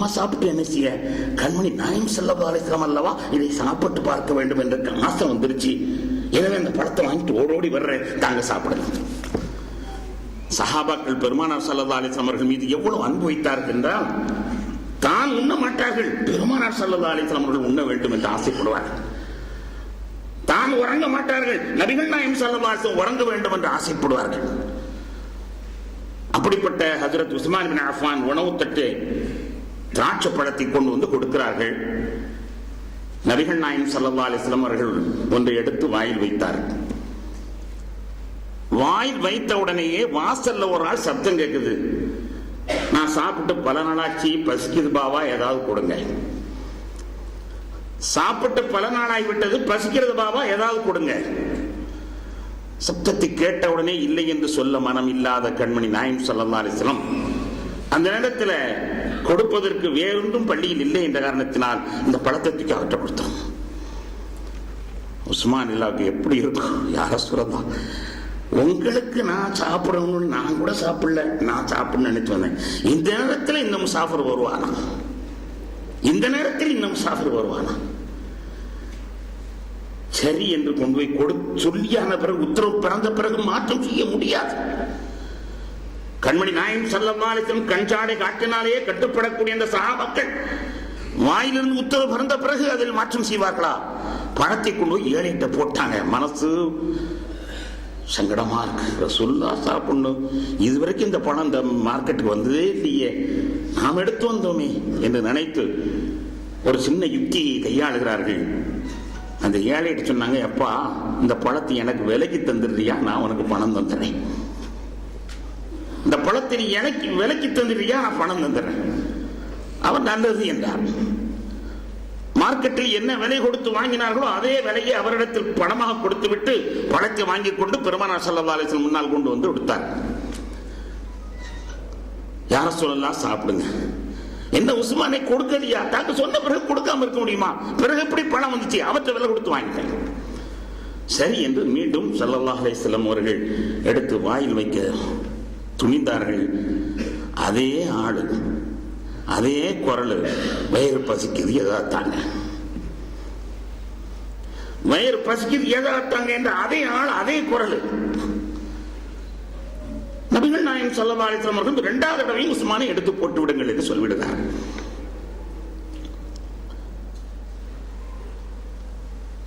நம்ம சாப்பிட்டு என்ன செய்ய? கண்மணி நாயம் செல்லவா அல்லவா? இதை சாப்பிட்டு பார்க்க வேண்டும் என்ற ஆசை வந்துருச்சு. எனவே அந்த படத்தை வாங்கிட்டு ஓடோடி வர்றேன். தாங்க சாப்பிடலாம் சஹாபாக்கள் பெருமானார் சல்லா அலிஸ்லாம் அவர்கள் மீது எவ்வளவு அன்பு வைத்தார்கள் என்றால் தான் உண்ண மாட்டார்கள். பெருமானார் சல்லா அலிஸ்லாம் அவர்கள் உண்ண வேண்டும் என்று ஆசைப்படுவார்கள் தான் உறங்க மாட்டார்கள். நபிகள் நாயம் சல்லாசம் உறங்க வேண்டும் என்று ஆசைப்படுவார்கள். அப்படிப்பட்ட ஹசரத் உஸ்மான் பின் அஃபான் உணவு தட்டு திராட்சை பழத்தை கொண்டு வந்து கொடுக்கிறார்கள். நபிகள் நாயம் சல்லா அலிஸ்லாம் அவர்கள் ஒன்றை எடுத்து வாயில் வைத்தார். வாயில் வைத்த உடனேயே வாசல்ல ஒரு ஆள் சப்தம் கேட்குது. நான் சாப்பிட்டு பல நாளாச்சு பசிக்குது பாவா ஏதாவது கொடுங்க. சாப்பிட்டு பல நாளாகி விட்டது பசிக்கிறது பாவா ஏதாவது கொடுங்க. சப்தத்தை கேட்ட உடனே இல்லை என்று சொல்ல மனம் இல்லாத கண்மணி நாயம் சல்லா அந்த நேரத்தில் கொடுப்பதற்கு வேறொன்றும் பள்ளியில் இல்லை என்ற காரணத்தினால் இந்த பழத்தத்துக்கு அவற்றை கொடுத்தோம். உஸ்மான் இல்லாவுக்கு எப்படி இருக்கும்? யார சொல்லலாம் உங்களுக்கு நான் சாப்பிடணும்னு நான் கூட சாப்பிடல. நான் சாப்பிடணும்னு நினைச்சு வந்தேன். இந்த நேரத்தில் இந்த முசாஃபர் வருவானா? இந்த நேரத்தில் இந்த முசாஃபர் வருவானா? சரி என்று கொண்டு போய் கொடு. சொல்லியான பிறகு உத்தரவு பிறந்த பிறகு மாற்றம் செய்ய முடியாது. கண்மணி நாயம் சல்லமாலிசம் கஞ்சாடை காட்டினாலேயே கட்டுப்படக்கூடிய அந்த சகாபாக்கள் வாயிலிருந்து உத்தரவு பிறந்த பிறகு அதில் மாற்றம் செய்வார்களா? பணத்தை கொண்டு போய் ஏழைகிட்ட போட்டாங்க. மனசு சங்கடமா இருக்கு. சொல்லா சாப்பிடணும் இதுவரைக்கும் இந்த பணம் இந்த மார்க்கெட்டுக்கு வந்ததே இல்லையே. நாம் எடுத்து வந்தோமே என்று நினைத்து ஒரு சின்ன யுக்தியை கையாளுகிறார்கள். அந்த ஏழைகிட்ட சொன்னாங்க எப்பா இந்த பழத்தை எனக்கு விலைக்கு தந்துடுறியா? நான் உனக்கு பணம் தந்துடுறேன். இந்த பழத்தை நீ எனக்கு விலைக்கு தந்துடுறியா நான் பணம் தந்துடுறேன். அவர் நல்லது என்றார். மார்க்கெட்டில் என்ன விலை கொடுத்து வாங்கினார்களோ அதே விலையை அவரிடத்தில் பணமாக கொடுத்து விட்டு பழத்தை வாங்கி கொண்டு பெருமானார் சல்லா அலிஸ்லம் முன்னால் கொண்டு வந்து கொடுத்தார். யார சொல்லலாம்? சாப்பிடுங்க. என்ன உஸ்மானை கொடுக்கலையா தாக்கு சொன்ன பிறகு கொடுக்காம இருக்க முடியுமா? பிறகு எப்படி பணம் வந்துச்சு? அவற்றை விலை கொடுத்து வாங்கிட்டேன் சரி என்று மீண்டும் சல்லல்லா அலிஸ்லம் அவர்கள் எடுத்து வாயில் வைக்க துணிந்தார்கள். அதே ஆடு அதே குரல் வயிறு பசிக்குது எதாத்தாங்க. வயிறு பசிக்குது எதாத்தாங்க என்ற அதே ஆள் அதே குரல். நபிகள் நாயம் சொல்லா அலிஸ்லாம் அவர்கள் இரண்டாவது தடவையும் உஸ்மானை எடுத்து போட்டு விடுங்கள் என்று சொல்லிவிடுகிறார்.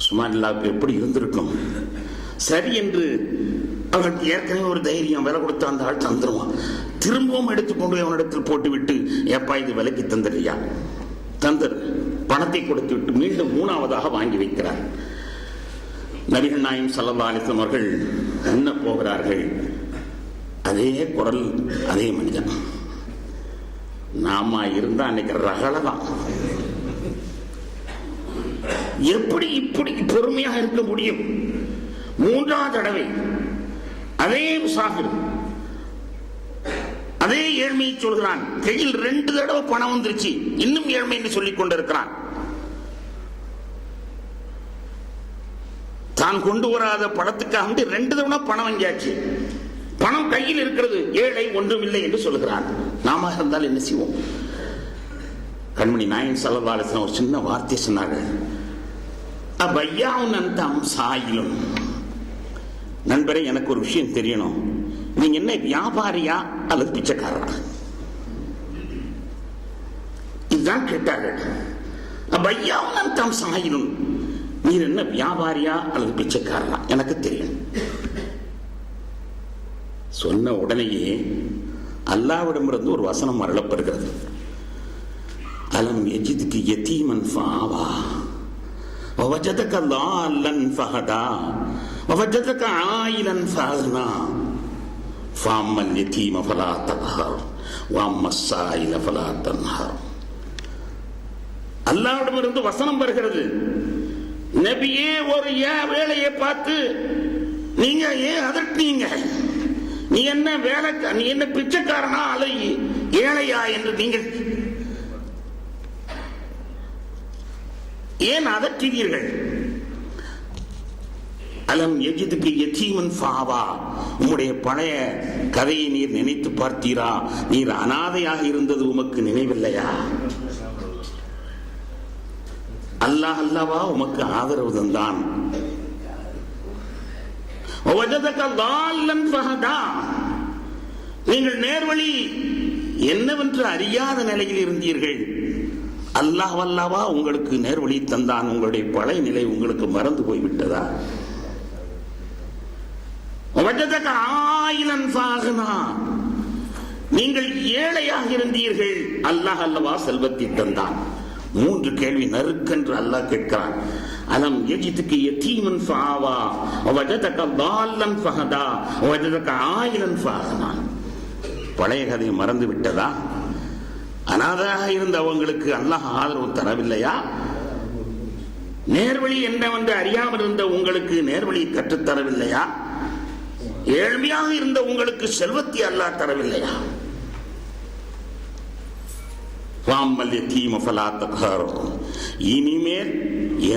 உஸ்மான் எப்படி இருந்திருக்கும்? சரி என்று அவனுக்கு ஏற்கனவே ஒரு தைரியம் விலை கொடுத்து அந்த ஆள் தந்துருவான். திரும்பவும் எடுத்துக்கொண்டு போய் அவனிடத்தில் போட்டுவிட்டு ஏப்பா இது விலைக்கு தந்துடுறியா தந்தர் பணத்தை கொடுத்து விட்டு மீண்டும் மூணாவதாக வாங்கி வைக்கிறார். நபிகள் நாயம் சல்லா அலிஸ்லம் அவர்கள் என்ன போகிறார்கள்? அதே குரல் அதே மனிதன். நாம இருந்தா அன்னைக்கு ரகலை தான். எப்படி இப்படி பொறுமையாக இருக்க முடியும்? மூன்றாவது தடவை அதே முசாஃபிர் அதே ஏழ்மையை சொல்கிறான். கையில் ரெண்டு தடவை பணம் வந்துருச்சு. இன்னும் ஏழ்மை என்று சொல்லிக் கொண்டிருக்கிறான். தான் கொண்டு வராத பணத்துக்காக வந்து ரெண்டு தவணை பணம் வாங்கியாச்சு. பணம் கையில் இருக்கிறது. ஏழை ஒன்றும் இல்லை என்று சொல்கிறான். நாம இருந்தால் என்ன செய்வோம்? கண்மணி நாயன் சல்லல்லாசன் ஒரு சின்ன வார்த்தை சொன்னார்கள். அபையாவும் அந்தம் சாயிலும் நண்பரே எனக்கு ஒரு விஷயம் தெரியணும். நீங்க என்ன வியாபாரியா அல்லது பிச்சைக்காரரா? இதுதான் கேட்டார்கள் ஐயாவும் தாம் சாயினும் நீர் என்ன வியாபாரியா அல்லது பிச்சைக்காரனா எனக்கு தெரியும். சொன்ன உடனேயே அல்லாவிடமிருந்து ஒரு வசனம் மரளப்படுகிறது அலம் எஜிதுக்கு எத்தீமன் ஃபாவா வஜதக்க அல்லன் ஃபஹதா ووجدك عائلا فأغنى فأما اليتيم فلا تقهر وأما السائل فلا تنهر அல்லாவிடமிருந்து வசனம் வருகிறது நபியே ஒரு ஏன் வேலையை பார்த்து நீங்க ஏன் அதட்டினீங்க நீ என்ன வேலை நீ என்ன பிச்சைக்காரனா அல்லது ஏழையா என்று நீங்கள் ஏன் அதட்டினீர்கள் அலம் எஜிதுக்கு எத்தீமன் ஃபாவா. உம்முடைய பழைய கதையை நீர் நினைத்து பார்த்தீரா? நீர் அனாதையாக இருந்தது உமக்கு நினைவில்லையா? அல்லாஹ் அல்லவா உமக்கு ஆதரவு தந்தான். நீங்கள் நேர்வழி என்னவென்று அறியாத நிலையில் இருந்தீர்கள். அல்லாஹ் அல்லாவா உங்களுக்கு நேர்வழி தந்தான். உங்களுடைய பழைய நிலை உங்களுக்கு மறந்து போய்விட்டதா? நீங்கள் ஏழையாக இருந்தீர்கள். அல்லாஹ் அல்லவா செல்வத்தை தந்தான். மூன்று கேள்வி நறுக்கென்று அல்லாஹ் கேட்கிறான். அலம் எஜித்துக்கு எத்தீமன் ஃபாவா? வஜதக தால்லன் ஃபஹதா? வஜதக ஆயிரன் ஃபாஹனா பழைய கதையை மறந்து விட்டதா? அனாதராக இருந்த அவங்களுக்கு அல்லாஹ் ஆதரவு தரவில்லையா? நேர்வழி என்ன வந்து அறியாமல் இருந்த உங்களுக்கு நேர்வழி கற்றுத்தரவில்லையா ஏழ்மையாக இருந்த உங்களுக்கு செல்வத்தை அல்லா தரவில்லையா இனிமேல்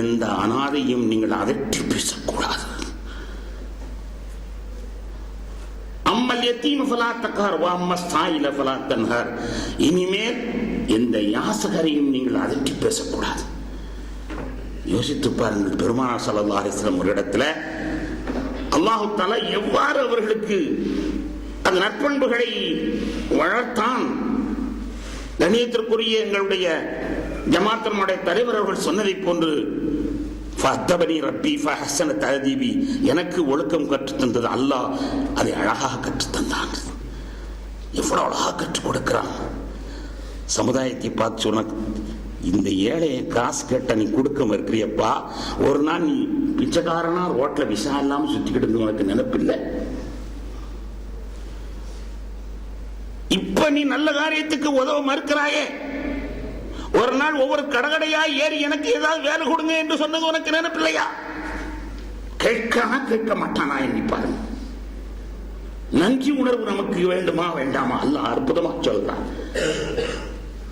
எந்த அனாதையும் நீங்கள் அதற்றி பேசக்கூடாது. இனிமேல் எந்த யாசகரையும் நீங்கள் அதற்றி பேசக்கூடாது. யோசித்து பாருங்கள் பெருமானார் ஸல்லல்லாஹு அலைஹி ஒரு இடத்துல அல்லாஹு தாலா எவ்வாறு அவர்களுக்கு அந்த நற்பண்புகளை வளர்த்தான்? கணியத்திற்குரிய எங்களுடைய ஜமாத்தனுடைய தலைவர் அவர்கள் சொன்னதைப் போன்று ரப்பி எனக்கு ஒழுக்கம் கற்றுத் தந்தது அல்லாஹ். அதை அழகாக கற்றுத் தந்தான். எவ்வளவு அழகாக கற்றுக் கொடுக்கிறான். சமுதாயத்தை பார்த்து சொன்ன இந்த ஏழையை காசு கேட்ட நீ கொடுக்க மறுக்கிறியப்பா ஒரு நாள் நீ பிச்சைக்காரனா ரோட்ல விஷா இல்லாம சுத்திக்கிட்டு இருந்து உனக்கு நினைப்பில்லை இப்ப நீ நல்ல காரியத்துக்கு உதவ மறுக்கிறாயே. ஒரு நாள் ஒவ்வொரு கடகடையா ஏறி எனக்கு ஏதாவது வேலை கொடுங்க என்று சொன்னது உனக்கு நினைப்பில்லையா கேட்காம கேட்க மாட்டானா எண்ணி பாருங்க. நன்றி உணர்வு நமக்கு வேண்டுமா வேண்டாமா? அல்ல அற்புதமா சொல்றான்.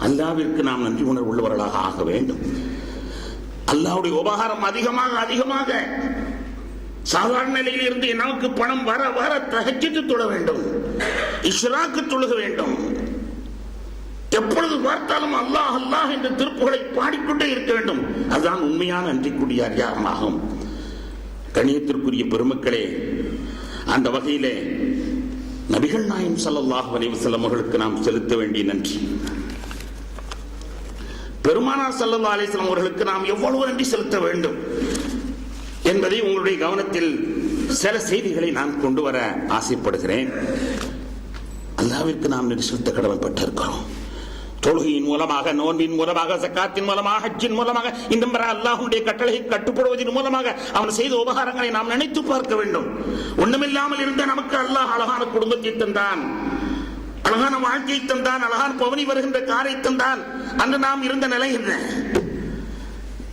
அல்லாவிற்கு நாம் நன்றி உணர்வு உள்ளவர்களாக ஆக வேண்டும். அல்லாஹ்வுடைய உபகாரம் அதிகமாக அதிகமாக. சாதாரண நிலையில் இருந்து நமக்கு பணம் வர வர தகச்சித்து தொழ வேண்டும். இஸ்ராக்கு தொழுக வேண்டும். எப்பொழுது பார்த்தாலும் அல்லாஹ் அல்லாஹ் என்ற திருப்புகளை பாடிக்கொண்டே இருக்க வேண்டும். அதுதான் உண்மையான நன்றிக்குரிய அதிகாரமாகும். கணியத்திற்குரிய பெருமக்களே அந்த வகையிலே நபிகள் நாயம் சல்லாஹ் அலைஹி அவர்களுக்கு நாம் செலுத்த வேண்டிய நன்றி. பெருமானார் செல்லும் அலைஹி அவர்களுக்கு நாம் எவ்வளவு நன்றி செலுத்த வேண்டும் என்பதை உங்களுடைய கவனத்தில் சில செய்திகளை நான் கொண்டு வர ஆசைப்படுகிறேன். அல்லாவிற்கு நாம் நன்றி செலுத்த கடமைப்பட்டிருக்கிறோம். தொழுகையின் மூலமாக நோன்பின் மூலமாக சக்காத்தின் மூலமாக ஹஜ்ஜின் மூலமாக இந்த முறை அல்லாஹுடைய கட்டளை கட்டுப்படுவதன் மூலமாக அவன் செய்த உபகாரங்களை நாம் நினைத்து பார்க்க வேண்டும். ஒண்ணுமில்லாமல் இருந்த நமக்கு அல்லாஹ் அழகான குடும்பத்தை தந்தான். அழகான வாழ்க்கை தந்தான் அழகான பவனி வருகின்ற காரை தந்தான் அன்று நாம் இருந்த நிலை என்ன?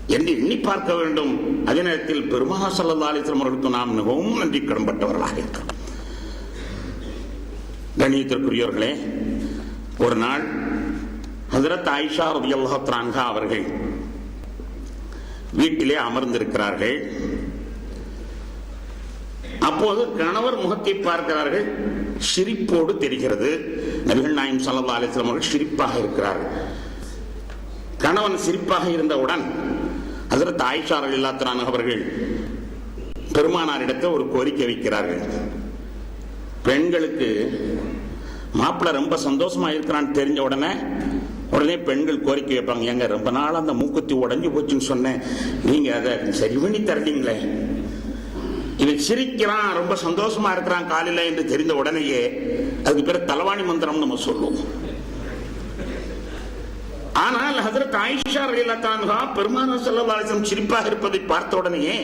என்று எண்ணி பார்க்க வேண்டும். அதே நேரத்தில் பெருமகா சல்லா அலிஸ்லாம் அவர்களுக்கு நாம் மிகவும் நன்றி கடன்பட்டவர்களாக இருக்கிறோம். கணியத்திற்குரியவர்களே ஒரு நாள் ஹசரத் ஆயிஷா ரபியல்லாத்ரான்கா அவர்கள் வீட்டிலே அமர்ந்திருக்கிறார்கள். அப்போது கணவர் முகத்தை பார்க்கிறார்கள். சிரிப்போடு தெரிகிறது. நபிகள் நாயம் சல்லா அலிஸ்லாம் அவர்கள் சிரிப்பாக இருக்கிறார்கள். கணவன் சிரிப்பாக இருந்தவுடன் அதற்கு ஆயிஷா ரலில்லாத்ரான் அவர்கள் பெருமானாரிடத்தை ஒரு கோரிக்கை வைக்கிறார்கள். பெண்களுக்கு மாப்பிள்ளை ரொம்ப சந்தோஷமா இருக்கிறான்னு தெரிஞ்ச உடனே உடனே பெண்கள் கோரிக்கை வைப்பாங்க. ஏங்க ரொம்ப நாள் அந்த மூக்குத்தி உடஞ்சி போச்சுன்னு சொன்னேன். நீங்க அதை சரி பண்ணி தரலீங்களே இவன் சிரிக்கிறான் ரொம்ப சந்தோஷமா இருக்கிறான் காலையில் என்று தெரிந்த உடனேயே அதுக்கு பேர் தலவாணி மந்திரம் நம்ம சொல்லுவோம். ஆனால் ஹசரத் ஆயிஷா ரலியல்லாஹு பெருமான செல்லவாசம் சிரிப்பாக இருப்பதை பார்த்த உடனேயே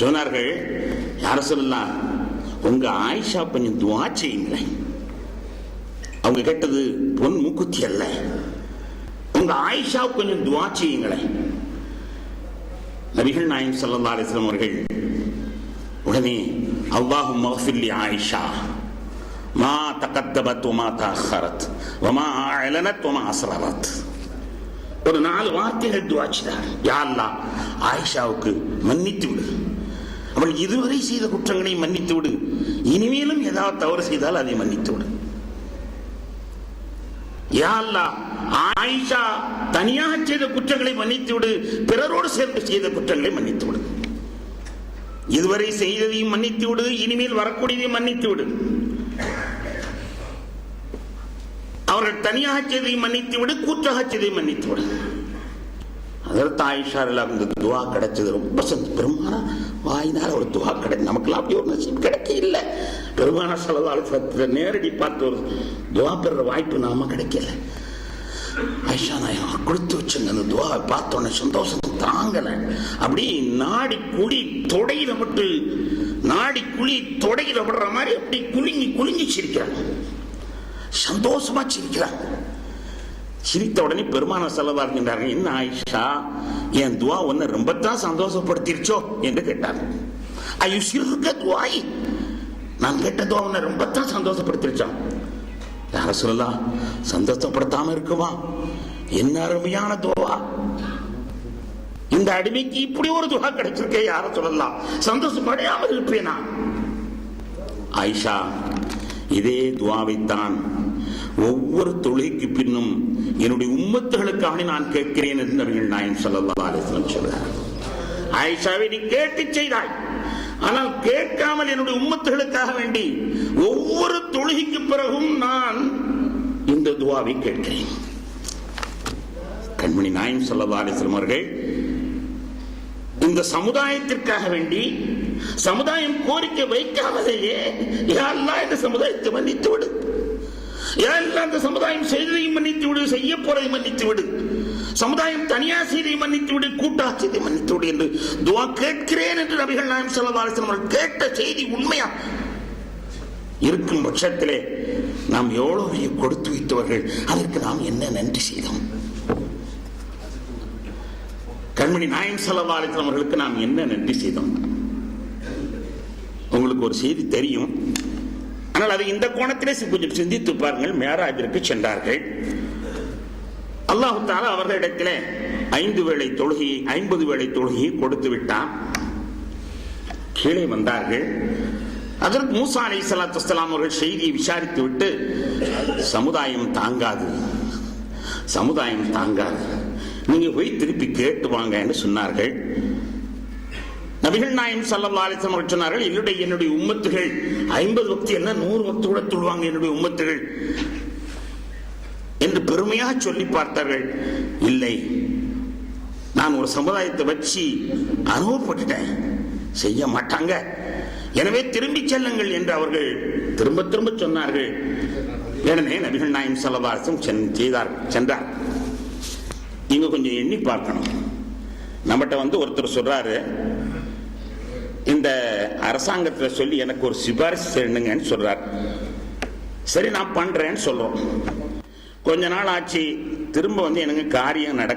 சொன்னார்கள் யார சொல்லலாம் உங்க ஆயிஷா கொஞ்சம் துவா செய்யுங்களேன். அவங்க கேட்டது பொன் மூக்குத்தி அல்ல. உங்க ஆயிஷா கொஞ்சம் துவா செய்யுங்களேன். நபிகள் நாயம் சல்லா அலிஸ்லாம் அவர்கள் உடனே அவ்வாஹு மகஃபில்லி ஆயிஷா. மா தகத்தபத் உமா தாஹரத் வமா அலனத் உமா அசரவத் ஒரு நாலு வார்த்தைகள் துவா செய்தார். யாழ்லா ஆயிஷாவுக்கு மன்னித்து விடு. அவள் இதுவரை செய்த குற்றங்களை மன்னித்து விடு. இனிமேலும் ஏதாவது தவறு செய்தால் அதை மன்னித்து விடு. யாழ்லா ஆயிஷா தனியாக செய்த குற்றங்களை மன்னித்து விடு. பிறரோடு சேர்ந்து செய்த குற்றங்களை மன்னித்து விடு. இதுவரை செய்ததையும் மன்னித்து விடு. இனிமேல் வரக்கூடியதையும் மன்னித்து விடு. அவர்கள் தனியாக செய்ததையும் மன்னித்து விடு கூற்றாக செய்ததையும் மன்னித்து விடு. அதற்கு ஆயிஷாரில் அந்த துவா கிடைச்சது ரொம்ப சந்த பெருமானா வாயினால ஒரு துவா கிடைச்சு நமக்குலாம் அப்படி ஒரு நசீப் கிடைக்க இல்லை பெருமானா சலதாலத்தில் நேரடி பார்த்து ஒரு துவா பெறுற வாய்ப்பு நாம கிடைக்கல. ஐஷா நான் கொடுத்து வச்சுங்க அந்த துவாவை பார்த்தோன்னே சந்தோஷம் தாங்கலை. அப்படி நாடி குழி தொடையில விட்டு நாடி குழி தொடையில விடுற மாதிரி அப்படி குலுங்கி குலுங்கி சிரிக்கிறாங்க. சந்தோஷமா சிரிக்கிறார் சிரித்த உடனே பெருமான செலவா இருக்கின்றார்கள். என்ன ஆயிஷா என் துவா உன்னை ரொம்பத்தான் சந்தோஷப்படுத்திருச்சோ என்று கேட்டார். ஐயோ சிறுக்க துவாய் நான் கேட்ட துவா உன்னை ரொம்பத்தான் சந்தோஷப்படுத்திருச்சான் யார சொல்லலாம் சந்தோஷப்படுத்தாம இருக்குமா என்ன அருமையான துவா. இந்த அடிமைக்கு இப்படி ஒரு துவா கிடைச்சிருக்கே யார சொல்லலாம் சந்தோஷப்படையாமல் இருப்பேனா? ஆயிஷா இதே துவாவைத்தான் ஒவ்வொரு தொழுகைக்கு பின்னும் என்னுடைய உம்மத்துகளுக்காக நான் கேட்கிறேன் என்று அவர்கள் நாயம் ஸல்லல்லாஹு அலைஹி வஸல்லம் சொல்றார். ஆயிஷாவை நீ கேட்டு செய்தாய். ஆனால் கேட்காமல் என்னுடைய உம்மத்துகளுக்காக வேண்டி ஒவ்வொரு தொழுகைக்கு பிறகும் நான் இந்த துவாவை கேட்கிறேன். கண்மணி நாயம் ஸல்லல்லாஹு அவர்கள் இந்த சமுதாயத்திற்காக வேண்டி சமுதாயம் கோரிக்கை வைக்காமலேயே யா இந்த சமுதாயத்தை மன்னித்து விடு. யா அந்த சமுதாயம் செய்ததையும் மன்னித்து விடு செய்ய போறதை மன்னித்து விடு. சமுதாயம் தனியார் செய்தியை மன்னித்து விடு கூட்டா மன்னித்து விடு என்று துவா கேட்கிறேன் என்று நபிகள் நாயம் ஸல்லல்லாஹு அவர்கள் கேட்ட செய்தி உண்மையா? இருக்கும் பட்சத்திலே நாம் எவ்வளவு கொடுத்து வைத்தவர்கள் அதற்கு நாம் என்ன நன்றி செய்தோம்? கண்மணி நாயம் ஸல்லல்லாஹு அவர்களுக்கு நாம் என்ன நன்றி செய்தோம்? உங்களுக்கு ஒரு செய்தி தெரியும். ஆனால் அது இந்த கோணத்திலே கொஞ்சம் சிந்தித்து பாருங்கள் மேராஜிற்கு சென்றார்கள். அல்லாஹு தாலா அவர்களிடத்திலே ஐந்து வேளை தொழுகையை ஐம்பது வேளை தொழுகையை கொடுத்து விட்டான். கீழே வந்தார்கள். அதற்கு மூசா அலி சலாத்து அவர்கள் செய்தியை விசாரித்து விட்டு சமுதாயம் தாங்காது. சமுதாயம் தாங்காது. நீங்க போய் திருப்பி கேட்டு வாங்க என்று சொன்னார்கள். நபிகள் நாயம் சல்லா அலிசம் அவர்கள் சொன்னார்கள் என்னுடைய என்னுடைய உம்மத்துகள் ஐம்பது வக்தி என்ன நூறு பக்தி கூட தொழுவாங்க என்னுடைய உம்மத்துகள். என்று பெருமையாக சொல்லி பார்த்தார்கள். இல்லை நான் ஒரு சமுதாயத்தை வச்சு அனுபவப்பட்டுட்டேன். செய்ய மாட்டாங்க. எனவே திரும்பி செல்லுங்கள் என்று அவர்கள் திரும்ப திரும்ப சொன்னார்கள். உடனே நபிகள் நாயம் சல்லல்லாசம் செய்தார் சென்றார். நீங்க கொஞ்சம் எண்ணி பார்க்கணும். நம்மகிட்ட வந்து ஒருத்தர் சொல்றாரு இந்த அரசாங்கத்தில் சொல்லி எனக்கு ஒரு சிபாரிசு செய்யணுங்கன்னு சொல்றார். சரி நான் பண்றேன்னு சொல்றோம். கொஞ்ச நாள் ஆச்சு திரும்ப வந்து எனக்கு காரியம் நடக்க